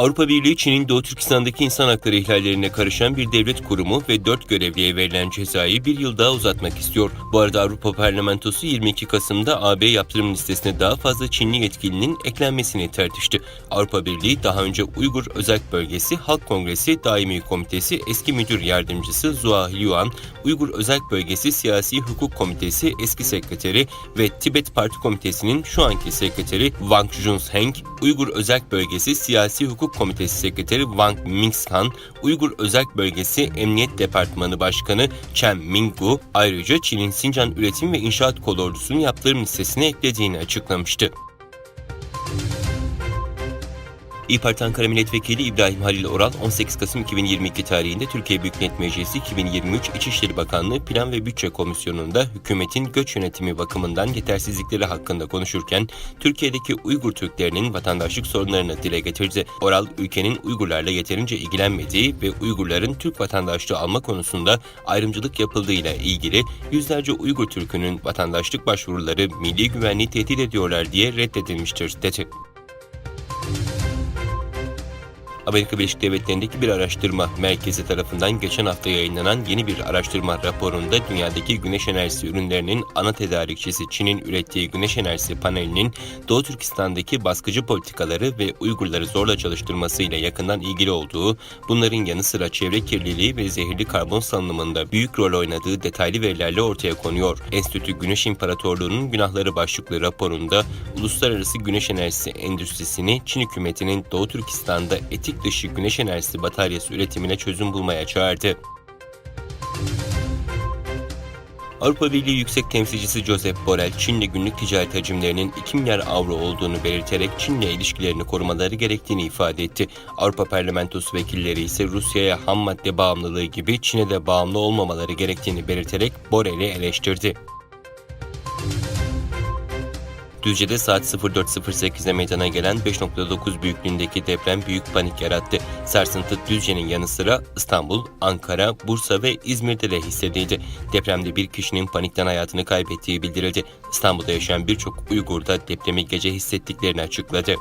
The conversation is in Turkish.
Avrupa Birliği Çin'in Doğu Türkistan'daki insan hakları ihlallerine karışan bir devlet kurumu ve 4 görevliye verilen cezayı bir yıl daha uzatmak istiyor. Bu arada Avrupa Parlamentosu 22 Kasım'da AB yaptırım listesine daha fazla Çinli yetkilinin eklenmesini tartıştı. Avrupa Birliği daha önce Uygur Özerk Bölgesi Halk Kongresi Daimi Komitesi eski müdür yardımcısı Zua Liuan, Uygur Özerk Bölgesi Siyasi Hukuk Komitesi eski sekreteri ve Tibet Parti Komitesi'nin şu anki sekreteri Wang Junsheng, Uygur Özerk Bölgesi Siyasi Hukuk Komitesi Sekreteri Wang Mingshan, Uygur Özerk Bölgesi Emniyet Departmanı Başkanı Chen Minggu ayrıca Çin'in Sincan Üretim ve İnşaat Kolordusu'nu yaptırım listesine eklediğini açıklamıştı. İYİ Parti Ankara Milletvekili İbrahim Halil Oral 18 Kasım 2022 tarihinde Türkiye Büyük Millet Meclisi 2023 İçişleri Bakanlığı Plan ve Bütçe Komisyonu'nda hükümetin göç yönetimi bakımından yetersizlikleri hakkında konuşurken Türkiye'deki Uygur Türklerinin vatandaşlık sorunlarını dile getirdi. Oral ülkenin Uygurlarla yeterince ilgilenmediği ve Uygurların Türk vatandaşlığı alma konusunda ayrımcılık yapıldığıyla ilgili yüzlerce Uygur Türk'ünün vatandaşlık başvuruları milli güvenliği tehdit ediyorlar diye reddedilmiştir dedi. Amerika Birleşik Devletleri'ndeki bir araştırma merkezi tarafından geçen hafta yayınlanan yeni bir araştırma raporunda dünyadaki güneş enerjisi ürünlerinin ana tedarikçisi Çin'in ürettiği güneş enerjisi panelinin Doğu Türkistan'daki baskıcı politikaları ve Uygurları zorla çalıştırmasıyla yakından ilgili olduğu, bunların yanı sıra çevre kirliliği ve zehirli karbon salınımında büyük rol oynadığı detaylı verilerle ortaya konuyor. Enstitü Güneş İmparatorluğu'nun günahları başlıklı raporunda uluslararası güneş enerjisi endüstrisini Çin hükümetinin Doğu Türkistan'da etik dışı güneş enerjisi bataryası üretimine çözüm bulmaya çağırdı. Avrupa Birliği Yüksek Temsilcisi Josep Borrell, Çin'le günlük ticaret hacimlerinin 2 milyar avro olduğunu belirterek Çin'le ilişkilerini korumaları gerektiğini ifade etti. Avrupa Parlamentosu vekilleri ise Rusya'ya ham madde bağımlılığı gibi Çin'e de bağımlı olmamaları gerektiğini belirterek Borrell'i eleştirdi. Düzce'de saat 04.08'de meydana gelen 5.9 büyüklüğündeki deprem büyük panik yarattı. Sarsıntı Düzce'nin yanı sıra İstanbul, Ankara, Bursa ve İzmir'de de hissedildi. Depremde bir kişinin panikten hayatını kaybettiği bildirildi. İstanbul'da yaşayan birçok Uygur da depremi gece hissettiklerini açıkladı.